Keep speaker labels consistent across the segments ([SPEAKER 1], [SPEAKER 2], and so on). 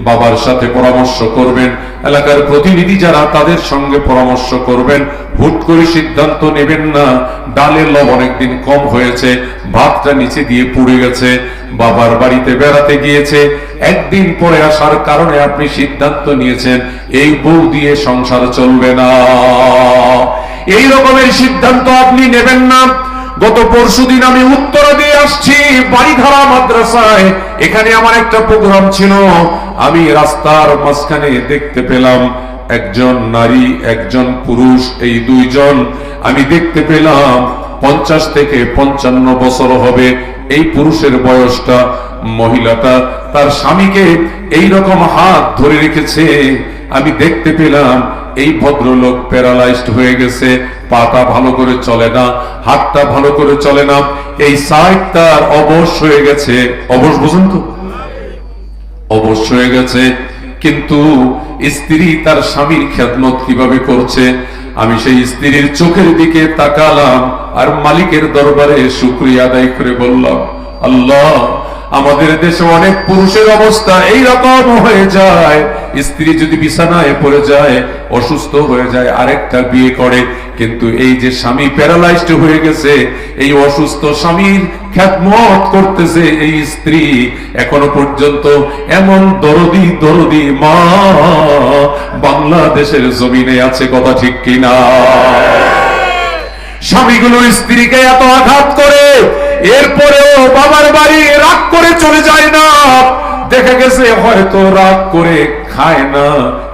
[SPEAKER 1] বাবার সাথে পরামর্শ করবেন। এলাকার প্রতিনিধি যারা তাদের সঙ্গে পরামর্শ করবেন, হুট করে সিদ্ধান্ত নেবেন না। ডালের লবণ একদিন কম হয়েছে, ভাতটা নিচে দিয়ে পুড়ে গেছে, বাবার বাড়িতে বেড়াতে গিয়েছে। একদিন পরে আসার কারণে আপনি সিদ্ধান্ত নিয়েছেন, এই বউ দিয়ে সংসার চলবে না। এই রকমের সিদ্ধান্ত আপনি নেবেন না। গত পরশুদিন আমি উত্তরা দিয়ে আসছি বাড়িধারা মাদ্রাসায়। এখানে আমার একটা প্রোগ্রাম ছিল। আমি রাস্তার মাঝখানে দেখতে পেলাম একজন নারী, একজন পুরুষ, এই দুইজন। আমি দেখতে পেলাম পঞ্চাশ থেকে পঞ্চান্ন বছর হবে। এই পুরুষের বয়সটা মহিলাটা, তার স্বামীকে এই রকম হাত ধরে রেখেছে। আমি দেখতে পেলাম এই ভদ্রলোক প্যারালাইজড হয়ে গেছে, পাটা ভালো করে চলে না, হাতটা ভালো করে চলে না। এই সাইড তার অবশ হয়ে গেছে। অবশ বুঝুন তো। অবশ্য হয়ে গেছে। কিন্তু স্ত্রী তার স্বামীর খেদমত কীভাবে করছে? আমি সেই স্ত্রীর চোখের দিকে তাকালাম আর মালিকের দরবারে শুক্রিয়া আদায় করে বললাম, আল্লাহ, আমাদের দেশে অনেক পুরুষের অবস্থা এই রকম হয়ে যায়। স্ত্রী যদি বিছানায় পড়ে যায়, অসুস্থ হয়ে যায়, আরেকটা বিয়ে করে। কিন্তু এই যে স্বামী প্যারালাইজড হয়ে গেছে, এই অসুস্থ স্বামীর খ্যাতমত করতেছে এই স্ত্রী, এখনও পর্যন্ত এমন দরদি দরদি মা বাংলাদেশের জমিনে আছে কথা ঠিক কিনা? স্বামীগুলো স্ত্রীকে এত আঘাত করে, এরপরেও বাবার বাড়ি রাগ করে চলে যায় না। দেখা গেছে হয়তো রাগ করে খায় না,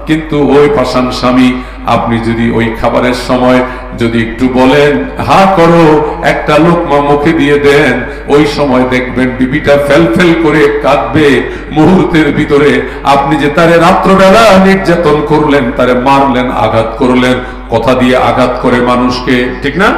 [SPEAKER 1] কিন্তু ওই পাশান স্বামী, আপনি যদি ওই খাবারের সময় যদি একটু বলেন, হা, করো, একটা লোকমা মুখে দিয়ে দেন। ওই সময় দেখবেন বিবিটা ফেল ফেল করে কাঁদবে। মুহূর্তের ভিতরে আপনি যে তারে রাত্রবেলা নির্যাতন করলেন, তারে মারলেন, আঘাত করলেন, কথা দিয়ে আঘাত করে মানুষকে, ঠিক না?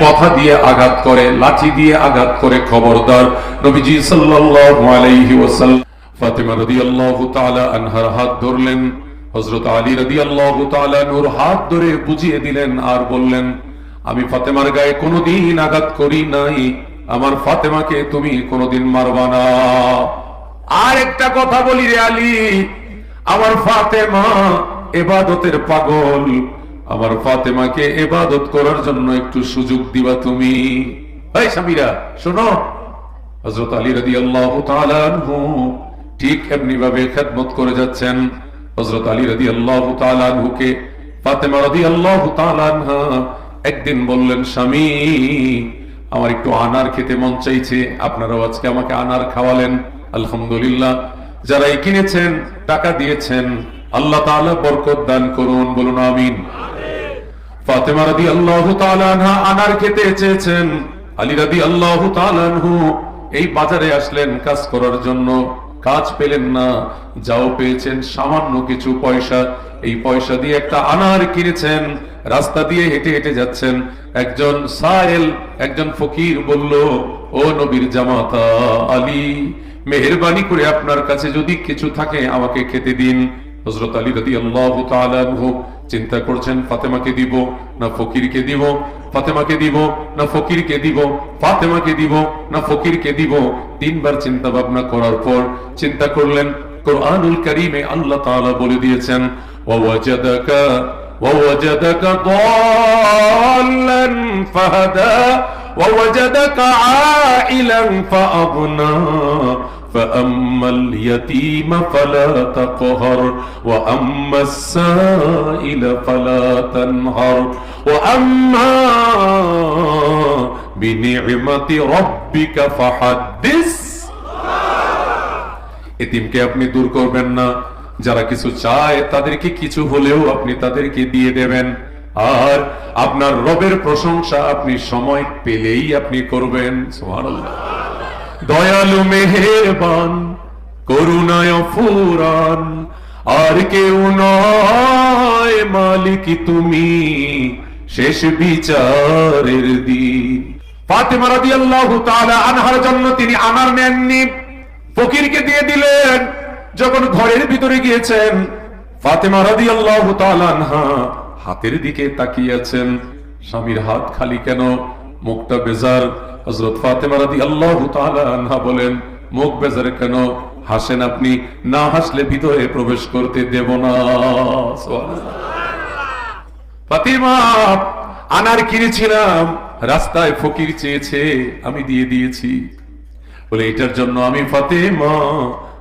[SPEAKER 1] কথা দিয়ে আঘাত করে, লাঠি দিয়ে আঘাত করে খবরদার নবীজি সাল্লাল্লাহু আলাইহি ওয়াসাল্লাম। ফাতিমা রাদিয়াল্লাহু তাআলা আনহার হাত ধরলেন। হযরত আলী রাদিয়াল্লাহু তাআলা নূর হাত ধরে বুঝিয়ে দিলেন আর বললেন, আমি ফাতেমার গায়ে কোনোদিন আঘাত করি নাই। আমার ফাতেমাকে তুমি কোনোদিন মারবা না। আর একটা কথা বলি রে আলী, আমার ফাতেমা এবাদতের পাগল। আমার ফাতেমাকে এবাদত করার জন্য একটু সুযোগ দিবা তুমি। এই স্বামীরা শোনো। হযরত আলী তাআলা আনহু ঠিক এমনি ভাবে খেদমত করে যাচ্ছেন। হযরত আলী রাদিয়াল্লাহু তাআলা আনহুকে ফাতেমা রাদিয়াল্লাহু তাআলা আনহা একদিন বললেন স্বামী আমার একটু আনার খেতে মন চাইছে আপনারাও আজকে আমাকে আনার খাওয়ালেন। আলহামদুলিল্লাহ। যারা এই কিনেছেন টাকা দিয়েছেন আল্লাহ তাআলা বরকত দান করুন বলুন আমিন। ফাতেমা রাদি আল্লাহ আনহা আনার খেতে চেয়েছেন। আলী রাদি আল্লাহ আনহু এই বাজারে আসলেন কাজ করার জন্য। কাজ পেলেন না, যাও পেয়েছেন সামান্য কিছু পয়সা। এই পয়সা দিয়ে একটা আনার কিনেছেন, রাস্তা দিয়ে হেঁটে হেঁটে যাচ্ছেন। একজন সাহেল একজন ফকির বলল, ও নবীর জামাতা আলী, মেহরবানি করে আপনার কাছে যদি কিছু থাকে আমাকে খেতে দিন। হজরত আলী রাদি আল্লাহ তালু চিন্তা করছেন, ফাতেমাকে দিব না ফকিরকে দিব? ফাতেমাকে দিব না ফকিরকে দিব? ফাতেমাকে দিব না ফকিরকে দিব? তিনবার চিন্তা ভাবনা করার পর চিন্তা করলেন, কোরআনুল করিমে আল্লাহ তাআলা বলে দিয়েছেন ওয়াজাদাকা ওয়াজাদাকা দাল্লান ফাহাদা ওয়াজাদাকা আইলান ফাআগনা। فأما اليتيم فلا تقهر وأما السائل فلا تنهر وأما بنعمة ربك فحدث এতিমকে আপনি দূর করবেন না যারা কিছু চায় তাদেরকে কিছু হলেও আপনি তাদেরকে দিয়ে দেবেন আর আপনার রবের প্রশংসা আপনি সময় পেলেই আপনি করবেন সুবহানাল্লাহ দয়ালু মেহেরবান, করুণায় ফুরান আর কেউ নয় মালিক তুমি, শেষ বিচারের দিন। ফাতেমা রাদিয়াল্লাহু তাআলা আনহার জন্য তিনি আনার নেননি। ফকিরকে দিয়ে দিলেন, যখন ঘরের ভিতরে গিয়েছেন, ফাতেমা রাদিয়াল্লাহু তাআলা আনহা হাতের দিকে তাকিয়ে আছেন। স্বামীর হাত খালি কেন? মুখটা বেজার। হযরত ফাতেমা রাদিয়াল্লাহু তাআলা আনহা বলেন, মুখ বেজার কেন? হাসেন আপনি, না হাসলে ভিতরে প্রবেশ করতে দেব না। কিনেছিলাম রাস্তায় ফকির চেয়েছে, আমি দিয়ে দিয়েছি। বলে, এটার জন্য আমি ফাতেমা,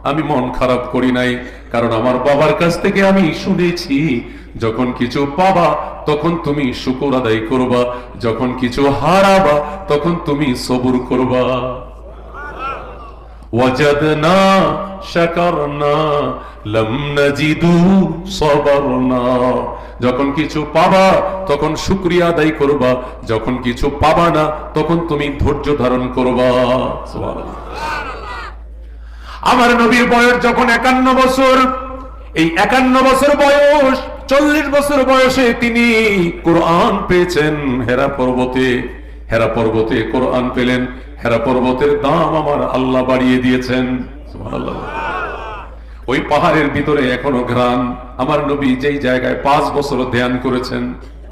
[SPEAKER 1] আমি মন খারাপ করি নাই। কারণ আমার বাবার কাছ থেকে আমি শুনেছি, যখন কিছু পাবা, তখন তুমি শুকুর আদায় করবা, যখন কিছু হারাবা, তখন তুমি সবুর করবা। ওয়াজাদনা শাকারনা, লাম নাজিদু সাবারনা। যখন কিছু পাবা, তখন শুকরিয়া আদায় করবা, যখন কিছু পাবা না, তখন তুমি ধৈর্য ধারণ করবা। সুবহানাল্লাহ। আমার নবীর বয়স যখন একান্ন বছর, এই একান্ন বছর বয়স, চল্লিশ বছর বয়সে তিনি কোরআন পেয়েছেন হেরা পর্বতে। হেরা পর্বতে কোরআন পেলেন, হেরা পর্বতের দাম আমার আল্লাহ বাড়িয়ে দিয়েছেন। ওই পাহাড়ের ভিতরে এখনও ঘ্রাণ। আমার নবী যেই জায়গায় পাঁচ বছর ধ্যান করেছেন,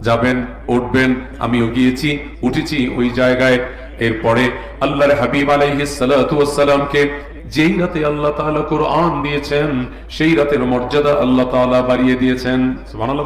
[SPEAKER 1] যাবেন, উঠবেন, আমিও গিয়েছি, উঠেছি, ওই জায়গায় এরপরে আল্লাহর হাবিব আলাইহিস সালাতু ওয়াস সালামকে যেই রাতে আল্লাহ তাআলা কোরআন দিয়েছেন, সেই রাতের মর্যাদা আল্লাহ তাআলা বাড়িয়ে দিয়েছেন। সুবহানাল্লাহ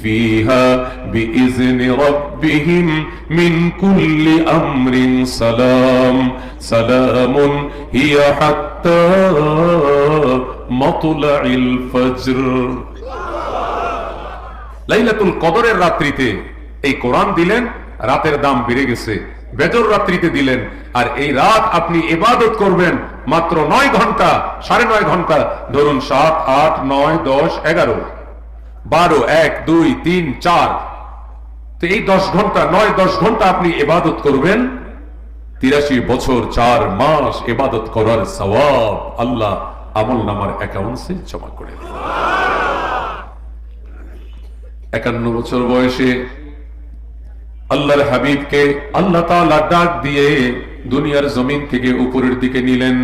[SPEAKER 1] فيها بإذن ربهم من كل أمر سلام سلام هي حتى مطلع الفجر লাইলাতুল কদরের রাত্রিতে এই কোরআন দিলেন রাতের দাম বেড়ে গেছে বেজর রাত্রিতে দিলেন আর এই রাত আপনি ইবাদত করবেন মাত্র নয় ঘন্টা সাড়ে নয় ঘন্টা ধরুন সাত আট নয় দশ এগারো বারো, এক, দুই, তিন, চার। তো এই দশ ঘণ্টা, নয়, দশ ঘণ্টা আপনি এবাদত করবেন। তিরাশি বছর, চার মাস এবাদত করার সওয়াব আল্লাহ আমল নামার অ্যাকাউন্টসে জমা করে একান্ন বছর বয়সে আল্লাহর হাবিবকে আল্লাহ ডাক দিয়ে দুনিয়ার জমিন থেকে উপরের দিকে নিলেন।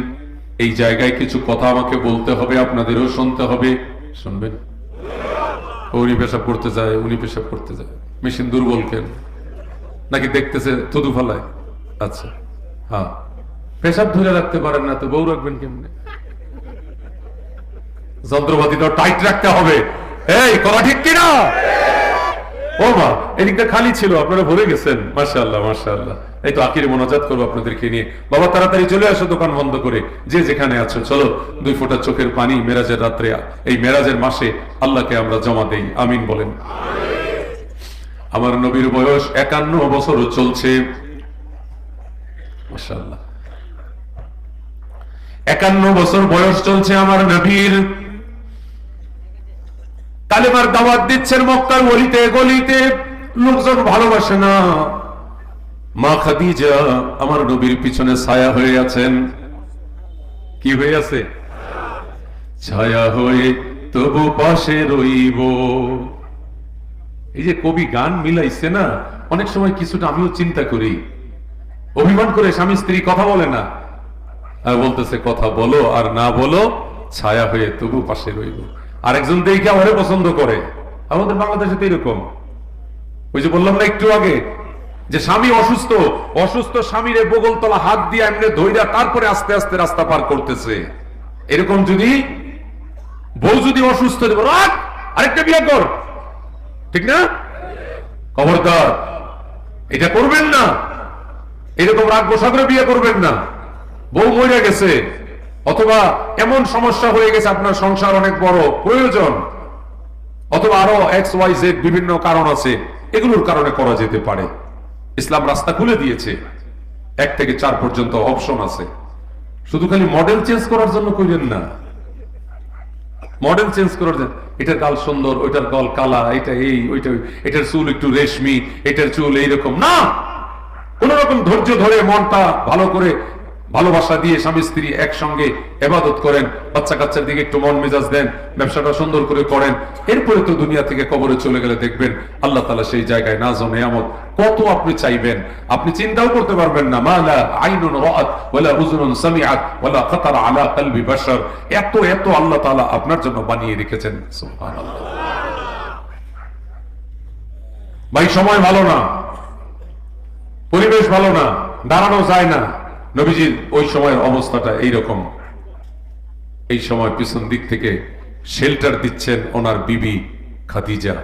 [SPEAKER 1] এই জায়গায় কিছু কথা আমাকে বলতে হবে, আপনাদেরও শুনতে হবে। শুনবেন? উনি পেশাব করতে যায়, উনি পেশাব করতে যায়। মেশিন দুর্বল কেন? নাকি দেখতেছে থুতু ফালায়? আচ্ছা হ্যাঁ। পেশাব ধরে রাখতে পারেন না তো, বউ রাখবেন কেমনে? তো টাইট রাখতে হবে। এই, কথা ঠিক কিনা? ও মা, এদিকটা খালি ছিল, আপনারা ভরে গেছেন। মাশাআল্লাহ মাশাআল্লাহ। এই তো আখিরে মোনাজাত করব আপনাদেরকে নিয়ে। বাবা, তাড়াতাড়ি চলে আসো দোকান বন্ধ করে, যে যেখানে আছো, চলো। দুই ফোঁটা চোখের পানি মেরাজের রাত্রে, এই মেরাজের মাসে আল্লাহকে আমরা জমা দেই। আমিন বলেন। আমার নবীর বয়স একান্ন বছর চলছে। একান্ন বছর বয়স চলছে আমার নবীর। কালেমার দাওয়াত দিচ্ছেন মক্কার গলিতে গলিতে। লোকজন ভালোবাসে না। মা খাদিজা আমার নবীর পিছনে ছায়া হয়ে আছেন। কি হয়ে আছে? ছায়া হয়ে তবু পাশে রইব। এই যে কবি গান মিলাইছে না, অনেক সময় কিছুটা আমিও চিন্তা করি। অভিমান করে স্বামী স্ত্রী কথা বলে না। আর বলতেছে, কথা বলো আর না বলো, ছায়া হয়ে তবু পাশে রইব। আরেকজন দেখে আমারে পছন্দ করে। আমাদের বাংলাদেশে তো এরকম। ওই যে বললাম না একটু আগে, যে স্বামী অসুস্থ অসুস্থ স্বামীর বগল তলা হাত দিয়ে এমনি ধৈরা তারপরে আস্তে আস্তে রাস্তা পার করতেছে। এরকম যদি, বউ যদি অসুস্থ আরেকটা বিয়ে কর। ঠিক না? খবরদার, এটা করবেন না। এরকম রাগ গোসা করে বিয়ে করবেন না। বউ মরে গেছে। অথবা এমন সমস্যা হয়ে গেছে আপনার সংসার অনেক বড়, প্রয়োজন। অথবা আরও এক্স ওয়াই জেড বিভিন্ন কারণ আছে, এগুলোর কারণে করা যেতে পারে। ইসলাম রাস্তা খুলে দিয়েছে। এক থেকে চার পর্যন্ত অপশন আছে। শুধু খালি মডেল চেঞ্জ করার জন্য কইলেন না। মডেল চেঞ্জ করার জন্য, এটার গাল সুন্দর, ওইটার গল কালা, এটা এই, ওইটা এটার চুল একটু রেশমি, এটার চুল এইরকম। না! কোন রকম ধৈর্য ধরে মনটা ভালো করে ভালোবাসা দিয়ে স্বামী স্ত্রী একসঙ্গে এবাদত করেন, বাচ্চা কাচ্চার দিকে একটু মন মেজাজ দেন, ব্যবসাটা সুন্দর করে করেন, এরপরে তো দুনিয়া থেকে কবরে চলে গেলে দেখবেন আল্লাহ তালা সেই জায়গায় না জমে আমত কত আপনি চাইবেন। আপনি চিন্তাও করতে পারবেন না মালা আলা এত এত আল্লাহ তাআলা আপনার জন্য বানিয়ে রেখেছেন। ভাই, সময় ভালো না। পরিবেশ ভালো না। দাঁড়ানো যায় না। নবীজির ওই সময়ের অবস্থাটা এইরকম। এই সময় পিছন দিক থেকে শেল্টার দিচ্ছেন ওনার বিবি খাদিজা।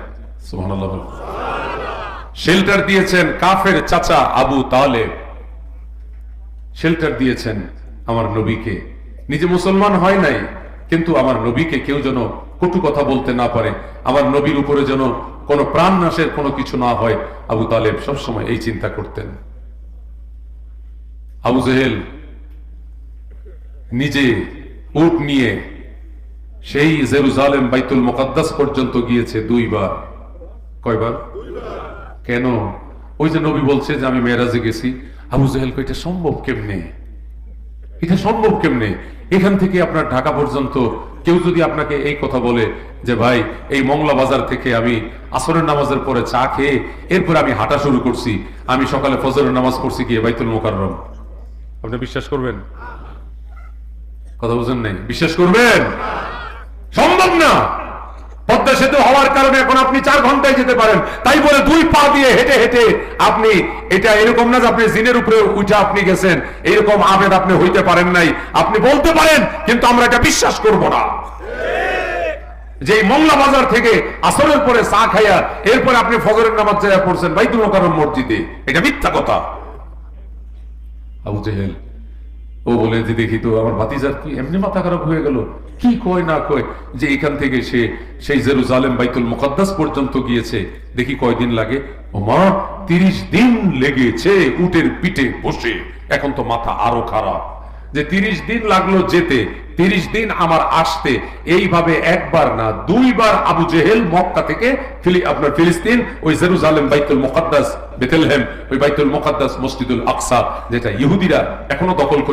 [SPEAKER 1] শেল্টার দিয়েছেন কাফের চাচা আবু তালেব। শেল্টার দিয়েছেন আমার নবীকে। নিজে মুসলমান হয় নাই, কিন্তু আমার নবীকে কেউ যেন কটু কথা বলতে না পারে। আমার নবীর উপরে যেন কোনো প্রাণ নাশের কোনো কিছু না হয়, আবু তালেব সবসময় এই চিন্তা করতেন। আবু জেহেল নিজে উট নিয়ে সেই জেরুজালেম বাইতুল মোকাদ্দাস পর্যন্ত গিয়েছে দুইবার। কয়বার? কেন? ওই যে নবী বলছে যে আমি মেয়েরাজে গেছি। আবু জাহেল এটা সম্ভব কেমনে? এটা সম্ভব কেমনে? এখান থেকে আপনার ঢাকা পর্যন্ত কেউ যদি আপনাকে এই কথা বলে যে, ভাই, এই মংলা বাজার থেকে আমি আসরের নামাজের পরে চা খেয়ে এরপর আমি হাঁটা শুরু করছি। আমি সকালে ফজরের নামাজ পড়ছি গিয়ে বাইতুল মোকাররম। আপনি বিশ্বাস করবেন? কথা বুঝেন নাই? বিশ্বাস করবেন? সম্ভব না! পদ্মা সেতু হওয়ার কারণে এখন আপনি চার ঘন্টায় যেতে পারেন। তাই বলে দুই পা দিয়ে হেঁটে হেঁটে আপনি এটা এরকম না যে আপনি জিনের উপরে উঠে আপনি গেছেন। এরকম আবেদ আপনি হইতে পারেন নাই। আপনি বলতে পারেন, কিন্তু আমরা এটা বিশ্বাস করব না। যে মংলা বাজার থেকে আসরের পরে চা খাইয়া এরপরে আপনি ফজরের নামাজ পড়ছেন বাইতুল মোকাররম মসজিদে। এটা মিথ্যা কথা। আবু জেহেল, ও বলে যে দেখি তো, আমার ভাতিজার কি এমনি মাথা খারাপ হয়ে গেল? কি কয় না কয় যে এখান থেকে সে সেই জেরুজালেম বাইতুল মুকদ্দাস পর্যন্ত গিয়েছে? দেখি কয়দিন লাগে? ও মা তিরিশ দিন লেগেছে উটের পিঠে বসে। এখন তো মাথা আরও খারাপ। যে তিরিশ দিন লাগল যেতে, তিরিশ দিন আমার আসতে, এইভাবে একবার না, দুইবার আবু জেহেল মক্কা থেকে আপনার ফিলিস্তিন, ওই জেরুজালেম বাইতুল মোকাদ্দাস বেতেলহেম ওই বাইতুল মোকাদ্দাস মসজিদুল আকসা, যেটা ইহুদিরা এখনও দখল